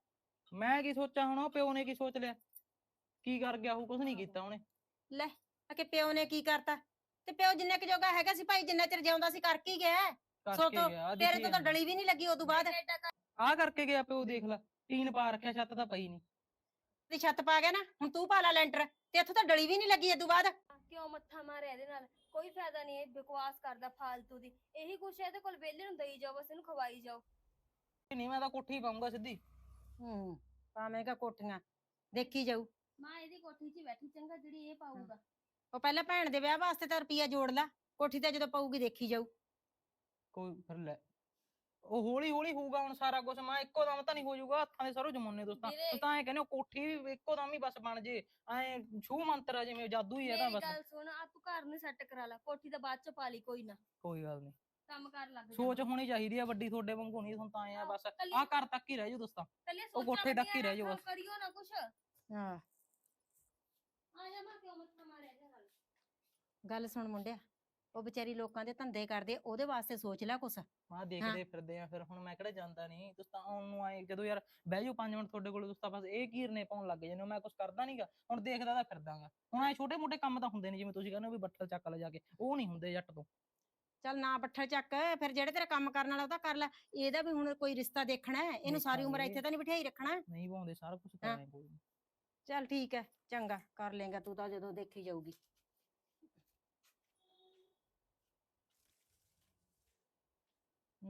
ਮੈਂ ਕੀ ਸੋਚਾਂ ਹੁਣ ਉਹ ਪਿਓ ਨੇ ਕੀ ਸੋਚ ਲਿਆ? ਕੀ ਕਰ ਗਿਆ ਉਹ? ਕੁਝ ਨਹੀਂ ਕੀਤਾ ਉਹਨੇ। ਲੈ ਆ ਕਿ ਪਿਓ ਨੇ ਕੀ ਕਰਤਾ? ਤੇ ਪਿਓ ਜਿੰਨੇ ਕੁ ਜੋਗਾ ਹੈਗਾ ਸੀ ਭਾਈ ਜਿੰਨਾ ਚਿਰ ਜਿਉਂਦਾ ਸੀ ਕਰ ਕੀ ਗਿਆ? ਹੈ? ਸੋ ਕਰਕੇ ਤੋਂ ਗਿਆ ਤੇਰੇ ਤੋਂ ਤਾਂ ਡਲੀ ਵੀ ਨਹੀਂ ਲੱਗੀ ਉਦੋਂ ਬਾਅਦ। ਆ ਕਰਕੇ ਗਿਆ ਪਿਓ ਦੇਖ ਲੈ ਟੀਨ ਪਾ ਰੱਖਿਆ ਛੱਤ ਤਾਂ ਪਈ ਨਹੀਂ। ਦੀ ਛੱਤ ਪਾ ਗਿਆ ਨਾ ਹੁਣ ਤੂੰ ਪਾ ਲਾ ਲੈਂਟਰ ਤੇ ਇੱਥੋਂ ਤਾਂ ਡਲੀ ਵੀ ਨਹੀਂ ਲੱਗੀ ਉਦੋਂ ਬਾਅਦ। ਕਿਉਂ ਮੱਥਾ ਮਾਰਿਆ ਇਹਦੇ ਨਾਲ? ਕੋਈ ਫਾਇਦਾ ਨਹੀਂ ਇਹ ਬਕਵਾਸ ਕਰਦਾ ਫਾਲਤੂ ਦੀ। ਇਹੀ ਕੁਛ ਹੈ ਇਹਦੇ ਕੋਲ ਵਿਹਲੇ ਨੂੰ ਦੇਈ ਜਾਓ ਬਸ ਇਹਨੂੰ ਖਵਾਈ ਜਾਓ। ਨਹੀਂ ਮੈਂ ਤਾਂ ਕੋਠੀ ਪਾਉਂਗਾ ਸਿੱਧੀ। ਹੂੰ ਪਾਵੇਂਗਾ ਕੋਠੀਆਂ ਦੇਖੀ ਜਾਊ। ਮਾਂ ਇਹਦੀ ਕੋਠੀ 'ਚ ਬੈਠੀ ਚੰਗਾ ਜਿਹੜੀ ਇਹ ਪਾਊਗਾ। ਉਹ ਪਹਿਲਾਂ ਭੈਣ ਦੇ ਵਿਆਹ ਵਾਸਤੇ ਤਾਂ ਰੁਪਈਆ ਜੋੜ ਲਾ ਕੋਠੀ ਤੇ ਜਦੋਂ ਪਊਗੀ ਦੇਖੀ ਜਾਊ। ਕੋਈ ਫਿਰ ਲੈ। ਉਹ ਹੌਲੀ ਹੌਲੀ ਹੋਊਗਾ ਹੁਣ ਸਾਰਾ ਕੁਝ ਮੈਂ ਇੱਕੋ ਦਮ ਤਾਂ ਨਹੀਂ ਹੋ ਜਾਊਗਾ ਹੱਥਾਂ ਦੇ ਸਰੋ ਜਮਾਨੇ ਦੋਸਤਾਂ ਵੀਰੇ। ਤੁਸੀਂ ਤਾਂ ਐ ਕਹਿੰਦੇ ਹੋ ਕੋਠੀ ਵੀ ਇੱਕੋ ਦਮ ਹੀ ਬਸ ਬਣ ਜੇ। ਐ ਛੂ ਮੰਤਰ ਆ ਜਿਵੇਂ ਜਾਦੂ ਹੀ ਹੈ ਤਾਂ ਮੇਰੀ ਬਸ। ਗੱਲ ਸੁਣ ਆ ਤੂੰ ਘਰ ਨੂੰ ਸੈੱਟ ਕਰਾ ਲੈ। ਕੋਠੀ ਤਾਂ ਬਾਅਦ ਚ ਪਾ ਲਈ ਕੋਈ ਨਾ। ਕੋਈ ਗੱਲ ਨਹੀਂ। ਕੰਮ ਕਰ ਲੱਗ ਜਾ। ਸੋਚ ਹੋਣੀ ਚਾਹੀਦੀ ਆ ਵੱਡੀ ਤੁਹਾਡੇ ਵਾਂਗੂ ਨਹੀਂ ਹੁਣ ਤਾਂ ਐ ਆ ਬਸ। ਕੱਲੀ- ਆ ਘਰ ਤੱਕ ਹੀ ਰਹਿ ਜਾਓ ਦੋਸਤਾਂ। ਕੱਲੇ ਉਹ ਕੋਠੇ ਢੱਕ ਹੀ ਰਹਿ ਜਾਓ ਬਸ। ਕਰਿਓ ਨਾ ਕੁਛ। ਹਾਂ। ਆ ਜਾ ਮੈਂ ਕਿਉਂ ਮੱਥਾ ਮਾਰਿਆ ਇਹਦੇ ਨਾਲ? ਗੱਲ ਸੁਣ ਮੁੰਡਿਆ। ਉਹ ਵਿਚਾਰੀ ਲੋਕਾਂ ਦੇ ਧੰਦੇ ਕਰਦੇ ਉਹਦੇ ਵਾਸਤੇ ਸੋਚ ਲੈ ਕੁਛ। ਮੈਂ ਦੇਖਦੇ ਫਿਰਦੇ ਆ ਫਿਰ ਹੁਣ ਮੈਂ ਕਿਹੜਾ ਜਾਂਦਾ ਨਹੀਂ ਤੁਸੀਂ ਤਾਂ ਆਉਣ ਨੂੰ ਆਏ ਜਦੋਂ ਯਾਰ ਬਹਿ ਜਾਓ 5 ਮਿੰਟ ਤੁਹਾਡੇ ਕੋਲ ਤੁਸੀਂ ਤਾਂ ਬਸ ਇਹ ਕੀਰਨੇ ਪਾਉਣ ਲੱਗ ਜਾਂਦੇ ਹੋ ਮੈਂ ਕੁਝ ਕਰਦਾ ਨਹੀਂਗਾ ਹੁਣ ਦੇਖਦਾ ਤਾਂ ਫਿਰਦਾਗਾ ਹੁਣ ਐ ਛੋਟੇ ਮੋਟੇ ਕੰਮ ਤਾਂ ਹੁੰਦੇ ਨੇ ਜਿਵੇਂ ਤੁਸੀਂ ਕਹਿੰਦੇ ਹੋ ਵੀ ਬੱਠਲ ਚੱਕ ਲੈ ਜਾ ਕੇ। ਉਹ ਨਹੀਂ ਹੁੰਦੇ ਜੱਟ ਤੋਂ। ਚੱਲ ਨਾ ਪੱਠਲ ਚੱਕ ਫਿਰ ਜਿਹੜੇ ਤੇਰਾ ਕੰਮ ਕਰਨ ਵਾਲਾ ਉਹਦਾ ਕਰ ਲੈ। ਇਹਦਾ ਵੀ ਹੁਣ ਕੋਈ ਰਿਸ਼ਤਾ ਦੇਖਣਾ ਹੈ ਇਹਨੂੰ ਸਾਰੀ ਉਮਰ। ਇੱਥੇ ਤਾਂ ਨਹੀਂ ਬਿਠਾਈ ਰੱਖਣਾ। ਨਹੀਂ ਪਾਉਂਦੇ ਸਾਰਾ ਕੁਝ ਹਾਂ। ਕਰਾਂਗੇ ਕੋਈ। ਚੱਲ ਠੀਕ ਹੈ ਚੰਗਾ ਕਰ ਲੇਗਾ ਤੂੰ ਤਾਂ ਜਦੋਂ ਦੇਖੀ ਜਾਊਗੀ।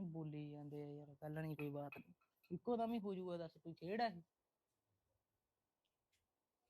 ਬੋਲੀ ਜਾਂਦੇ ਆ ਯਾਰ ਗੱਲ ਨਹੀਂ ਕੋਈ ਬਾਤ ਨਹੀਂ ਇੱਕੋ ਦਮ ਹੀ ਹੋ ਜਾਊਗਾ, ਦੱਸ ਕੋਈ ਖੇਡ ਹੈ